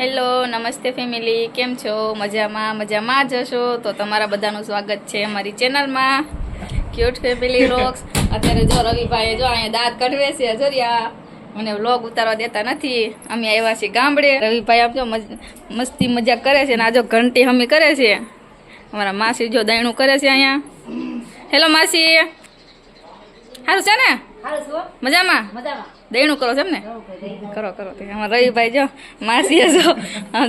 Hello નમસ્તે family. કેમ છો? મજામાં? મજામાં જ હશો? તો તમારા બધાનું સ્વાગત છે અમારી ચેનલમાં. ક્યુટ ફેમિલી રોક્સ અત્યારે જો રવિભાઈ જો અહીંયા દાંત કઢવે છે જરિયા. મને વ્લોગ ઉતારવા દેતા નથી. અમે આવ્યા છીએ ગામડે. રવિભાઈ આમ જો મજ- મસ્તી મજાક કરે છે ને આ જો ઘંટી હમી કરે છે. અમારા માસી જો દયણું કરે છે અહીંયા. હેલો માસી. સારું છે ને? મજામાં. દયણું કરો છો એમ ને? કરો કરો આમાં રવિભાઈ જો માસી જો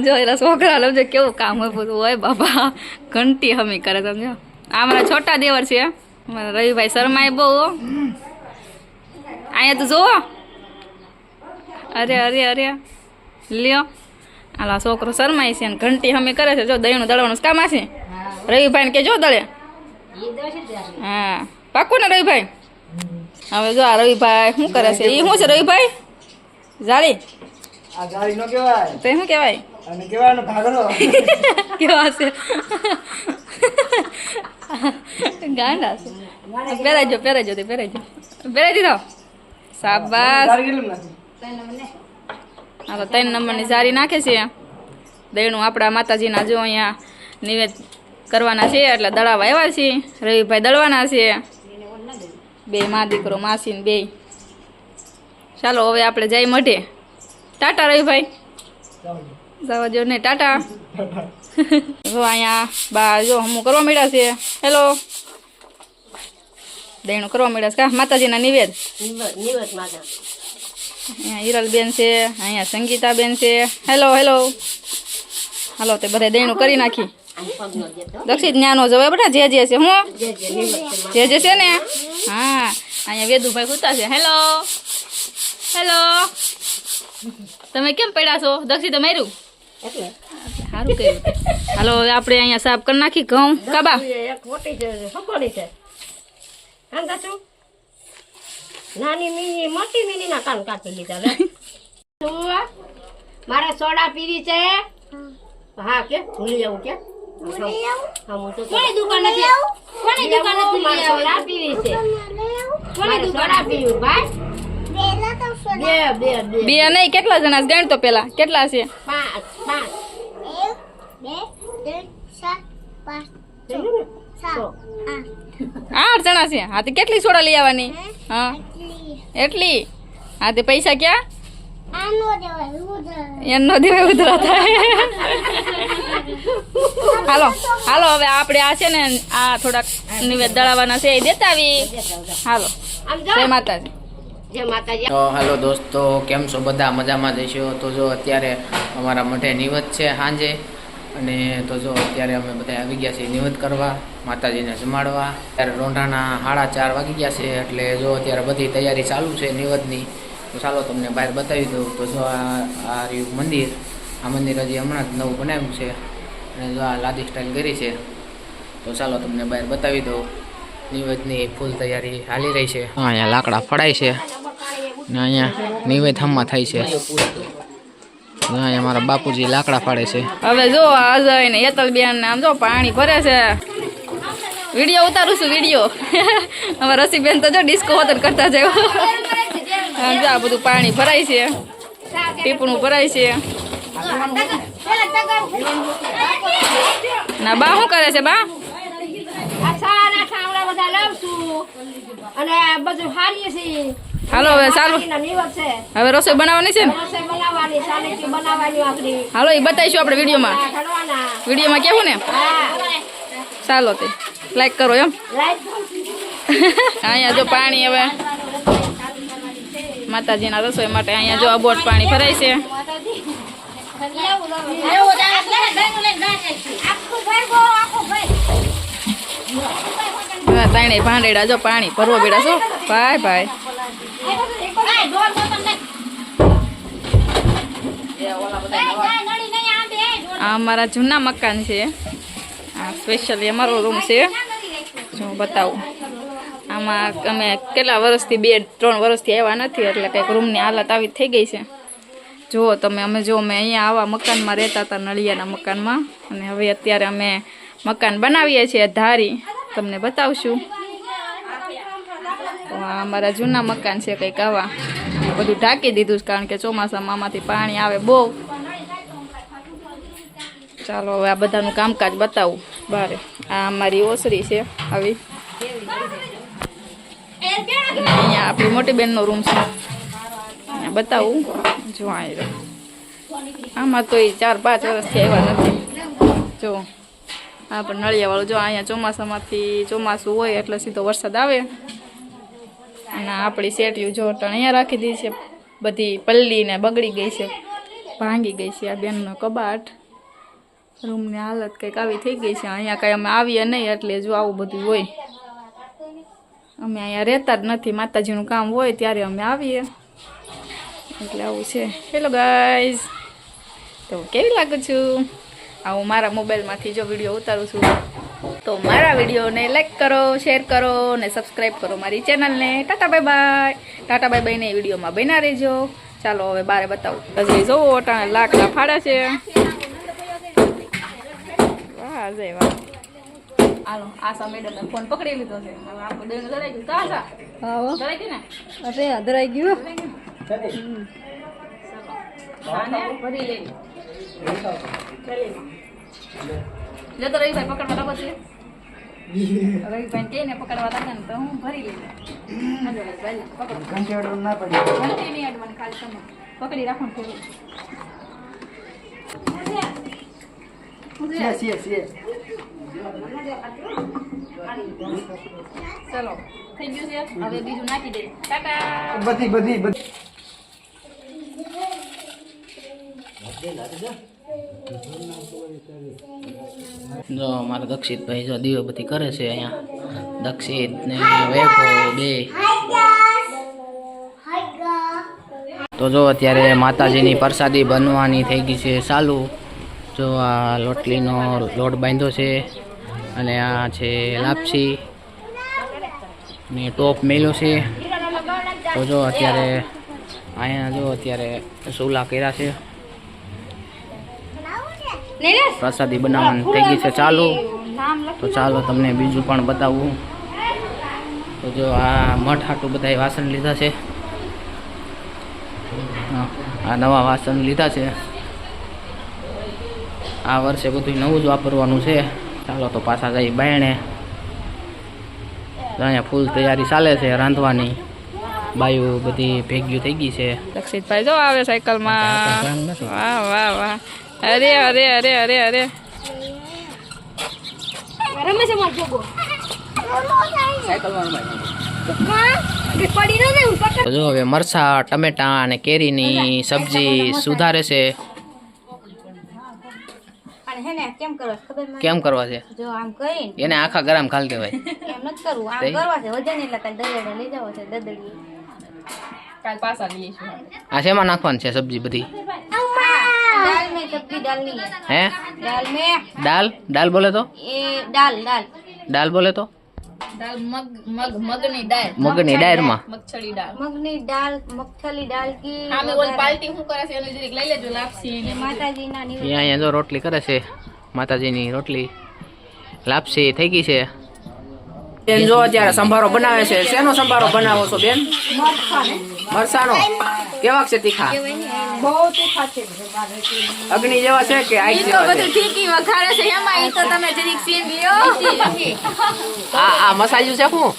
જો એલા છોકરા લમજો કેવું કામ હોય બધું હોય બાપા ઘંટી હમી કરે સમજો આ મારા છોટા દેવર છે રવિભાઈ શર્માએ બહુ. અહીંયા તો જુઓ. અરે અરે અરે. લ્યો. આલા છોકરો શર્માય છે ને ઘંટી હમી કરે છે. જો દહીંનું દળવાનું કામ છે? રવિભાઈ કે જો દળે હા. પાકું ને રવિભાઈ? હવે જો આ રવિભાઈ શું કરે છે? એ શું છે રવિભાઈ? જાળી. આ ગાડી નો કહેવાય તો શું કહેવાય અને કહેવાય ભાગરો. કેવા છે? ગાંડા છે. પહેરાજો પહેરાજો તે પહેરાજો પહેરાઈ દીધો? સાબાસ કેટલું નથી ત્રણ નંબરની સારી નાખે છે. દયણું આપણા માતાજીના જો અહીંયા નિવેદ કરવાના છે એટલે દળાવા આવ્યા છે રવિભાઈ દળવાના છે. બે મા દીકરો માસીને બે ચાલો, હવે આપણે જઈ મઢે. ટાટા રવિભાઈ જવા દો ને, ટાટા. જો અહીંયા બા, જો હું કરવા મળ્યા છે. હેલો. દેણું કરવા મળ્યા છે. કા, માતાજીના નિવેદ? અહીંયા હિરલબેન છે, અહીંયા સંગીતાબેન છે. Hello hello. હાલો, તે બધા દેણું કરી નાખી. દક્ષિત જ્ઞાનો જવાય બધા જે જે છે, હું? જે જે છે ને? હા અહીંયા વેદુભાઈ સુતા છે. હેલો. હેલો. તમે કેમ પડ્યા છો? દક્ષિતે માર્યું? સારું કહ્યું હાલો હવે આપણે અહીંયા સાફ કરી નાખી ઘઉં. કાબા. નાની મીની મોટી મીની ના કાન કાપી લીધા મારે સોડા પીવી છે. હા કે ભૂલી જવું કે. તો કોની દુકાન નથી કોની દુકાન લેવું, મારે સોડા પીવી છે. કોની દુકાન સોડા ભાઈ. બે બે બે. બે નહીં કેટલા જણા છે? ગણ તો પેલા. કેટલા છે? પાંચ પાંચ. જોયું ને? તો. આઠ. જણા છે. હા તે કેટલી સોડા લઈ આવવાની? હા? એટલી? હા તે પૈસા ક્યાં? એનો દેવાય ઉધરા થાય. હાલો હાલો, હવે આપણે આ છે ને, આ થોડાક નિવેદ દળાવવાના છે, એ દેતા આવી. હાલો, જય માતાજી. તો હાલો દોસ્તો, કેમ છો બધા? મજામાં જઈશો તો જો અત્યારે અમારા મઠે નિવત છે સાંજે. અને તો જો અત્યારે અમે બધા આવી ગયા છીએ નિવત કરવા, માતાજીને જમાડવા. ત્યારે રોંઢાના સાડા ચાર વાગી ગયા છે, એટલે જો અત્યારે બધી તૈયારી ચાલુ છે નિવતની તો ચાલો તમને બહાર બતાવી દઉં તો જો આ આ રહ્યું મંદિર આ મંદિર હજી હમણાં જ નવું બનાવ્યું છે અને જો આ લાદી સ્ટાઇલ કરી છે તો ચાલો તમને બહાર બતાવી દઉં. નિવેદની ફૂલ તૈયારી હાલી રહી છે. હા અહીંયા લાકડા ફળાય છે ને અહીંયા નિવેદ હમમાં થાય છે. અહીંયા મારા બાપુજી લાકડા ફાડે છે. હવે જો અજય ને હેતલબેન ને આમ જો પાણી ભરે છે. વીડિયો ઉતારું છું વીડિયો. હવે રસીબેન તો જો ડિસ્કો વતન કરતા જાય આમ જો આ બધું પાણી ભરાય છે. ટીપણું ભરાય છે. ના બા શું કરે છે બા? હાલો હવે ચાલુ. હવે રસોઈ બનાવવાની છે ને? હાલો એ બતાવીશું આપણે વિડીયોમાં. વિડીયોમાં કેવું ને? ચાલો તે. લાઈક કરો એમ. અહીંયા જો પાણી હવે માતાજીના રસોઈ માટે અહીંયા જો અબોટ પાણી ભરાય છે. હવે ભાંડેડા જો પાણી ભરવો બેડા છો. ભાઈ ભાઈ. આ અમારા જૂના મકાન છે. આ સ્પેશિયલી અમારો રૂમ છે. હું બતાવું. આમાં અમે કેટલા વર્ષથી બે, ત્રણ વર્ષથી આવ્યા નથી, એટલે કંઈક રૂમની હાલત આવી થઈ ગઈ છે. જુઓ તમે, અમે જો, અમે અહીંયા આવા મકાનમાં રહેતા હતા, નળિયાના મકાનમાં. અને હવે અત્યારે અમે મકાન બનાવીએ છીએ ધારી. તમને બતાવશું. તો આ અમારા જૂના મકાન છે કંઈક આવા. બધું ઢાંકી દીધું છે, કારણ કે ચોમાસામાં આમાંથી પાણી આવે બહુ. ચાલો, હવે આ બધાનું કામકાજ બતાવું. બારે. આ અમારી ઓસરી છે, આવી. અહીંયા આપણી મોટી બેનનો રૂમ છે. અહીંયા બતાવું. જો અહીં આમાં તો એ ચાર પાંચ વર્ષથી આવ્યા નથી. જો, આ પણ નળિયાવાળું, જો અહીંયા ચોમાસામાંથી ચોમાસું હોય એટલે સીધો વરસાદ આવે. અને આપણી સેટિયું જો અહીંયા રાખી દીધી છે. બધી પલ્લી ને બગડી ગઈ છે. ભાંગી ગઈ છે આ બેનનો કબાટ. રૂમની હાલત કંઈક આવી થઈ ગઈ છે. અહીંયા કાંઈ અમે આવીએ નહીં એટલે જો આવું બધું હોય. અમે અહીંયા રહેતા જ નથી, માતાજીનું કામ હોય ત્યારે અમે આવીએ. એટલે આવું છે. હેલો ગાઈઝ તો કેવી લાગુ છું? આ હું મારા મોબાઈલમાંથી જો વીડિયો ઉતારું છું. તો મારા વિડીયોને લાઈક કરો શેર કરો ને સબસ્ક્રાઈબ કરો મારી ચેનલને tata bye bye tata bye બાયને વિડીયોમાં બના રહેજો. ચાલો, હવે બારે બતાવું. હજી જોવો અટાણે લાકડા ફાડે છે. વાહ, જય વાહ. હાલો આશા મેડમે ફોન પકડી લીધો છે. હવે આપણે બેન જડાઈ ગયું. કા આશા જડાઈ ગયું ને? અરે અધરાઈ ગયું. આને ભરી લેવી જતો રવિભાઈ પકડવા લાગો છે. રવિભાઈ કે ને પકડવા લાગે ને તો હું ભરી લઈ હાલો રવિભાઈ, પકડો. ઘંટી અડવાનું ના પડી. ઘંટી નહીં અડવાની ખાલી તમે પકડી રાખો ને થોડું. Yes, yes, છીએ ચલો. થઈ ગયું છે? હવે બીજું નાખી દે. ટાટા. બધી બધી બધી. જો મારા દક્ષિતભાઈ જો બધી કરે છે અહીંયા. દક્ષિત ને વેફો બે. તો જો અત્યારે માતાજીની પ્રસાદી બનવાની થઈ ગઈ છે ચાલુ. જો આ લોટલીનો લોટ બાંધ્યો છે. અને આ છે લાપસી. ને ટોપ મેલો છે. તો જો અત્યારે અહીંયા જો અત્યારે સોલા કર્યા છે. પ્રસાદી બનાવવાની થઈ ગઈ છે ચાલુ. તો ચાલો તમને બીજું પણ બતાવું. તો જો આ મઠ હાટું બધાએ વાસણ લીધા છે. આ નવા વાસણ લીધા છે. આ વર્ષે બધું નવું જ વાપરવાનું છે. ચાલો તો પાછા જઈ બાયણે અહીંયા ફૂલ તૈયારી ચાલે છે રાંધવાની. બાયું બધી ભેગ્યું થઈ ગઈ છે. લક્ષિતભાઈ જો આવે સાયકલમાં. વાહ વાહ વાહ. અરે અરે અરે અરે અરે. જો હવે મરસા ટમેટા અને કેરીની સબ્જી સુધારે છે. કેમ કરવા ખબર કેમ કરવા છે? જો આમ કરીને. એને આખા ગરમ ખાલ કહેવાય એમ નથી કરવું. આમ કરવા છે વજન એટલે કાલ દરેડા લઈ જાવ છે દદડી કાલ પાછા લઈ આવીશું આ શેમાં નાખવાનું છે સબ્જી બધી? દાલ મે સબ્જી દાલની હે? દાલ મે. દાલ? દાલ બોલે તો? એ દાલ દાલ. દાલ બોલે તો? રોટલી કરે છે. માતાજીની રોટલી લાપસી થઈ ગઈ છે. બેન જો અત્યારે સંભારો બનાવે છે. શેનો સંભારો બનાવો છો બેન? મરસાનો. કેવા છે તીખા? અગ્નિ જેવા છે કે આઈ જેવા છે? બધું ઠીકી વઘારે છે. એમાં ઈ તો તમે જરીક સીન લ્યો. આ આ મસાજ્યું છે શું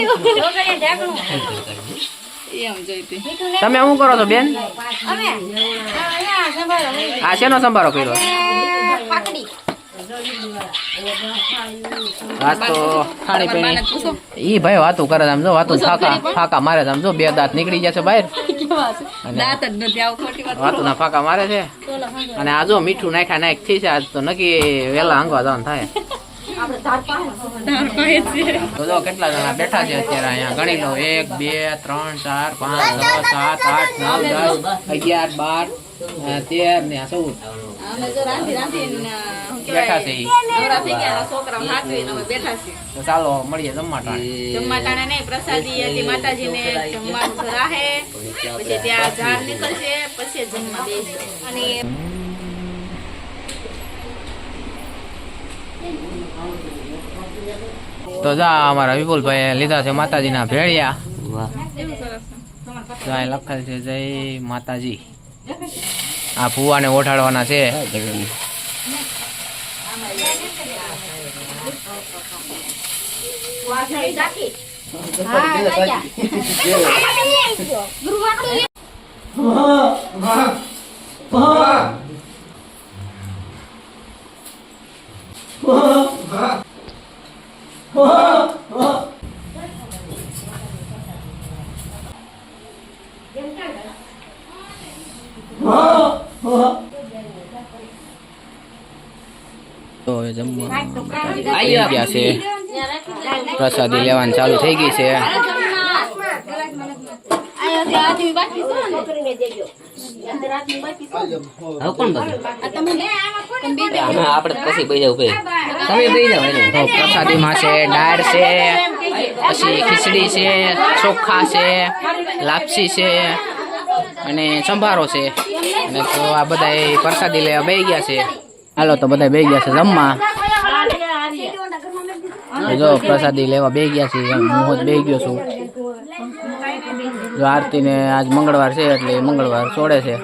એમ જોઈતી તમે શું કરો છો બેન? આ શેનો સંભારો કર્યો? ઈ ભાઈ વાતું કરે છે આમ જો વાતું ફાકા. ફાકા મારે છે આમ જો બે દાંત નીકળી જશે બહાર. વાત ના ફાકા મારે છે. અને આજો મીઠું નાખ્યા નાખ થઈ છે આજ તો નક્કી વેલા આંગવા જવાનું થાય. જો કેટલા જણા બેઠા છે અત્યારે અહીંયા? ગણી લો એક બે ત્રણ ચાર પાંચ છ સાત આઠ નવ દસ અગિયાર બાર તેર ને ચૌદ. બેઠા છે થઈ ગયા છોકરા હાથવી ને હવે બેઠા છે. તો ચાલો મળીએ જમવા જમવા નહીં પ્રસાદી હતી માતાજીને જમવાનું રાહે. પછી ત્યાં ઝાડ નીકળશે પછી જમવા અને તો જા અમારા વિપુલભાઈ લીધા છે માતાજીના ભેળિયા. કેવું સરસ તો અહીં લખેલ છે જય માતાજી. આ ફુવાને ઓઠાડવાના છે. તો હવે જમવા આવી ગયા છે પ્રસાદી લેવાની ચાલુ થઈ ગઈ છે છોકરીને બધું આપણે પછી બેસી જાવ ભાઈ તમે બેસી જાવ તો પ્રસાદીમાં છે દાળ છે પછી ખીચડી છે ચોખા છે લાપસી છે અને સંભારો છે. અને તો આ બધા પ્રસાદી લેવા બે ગયા છે. હાલો તો બધા બે ગયા છે જમવા. જો પ્રસાદી લેવા બે ગયા છે હું જ બે ગયો છું. જો આરતીને આજ મંગળવાર છે એટલે મંગળવાર છોડે છે.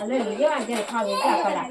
અલે લેવા દે ખાવે કા કડા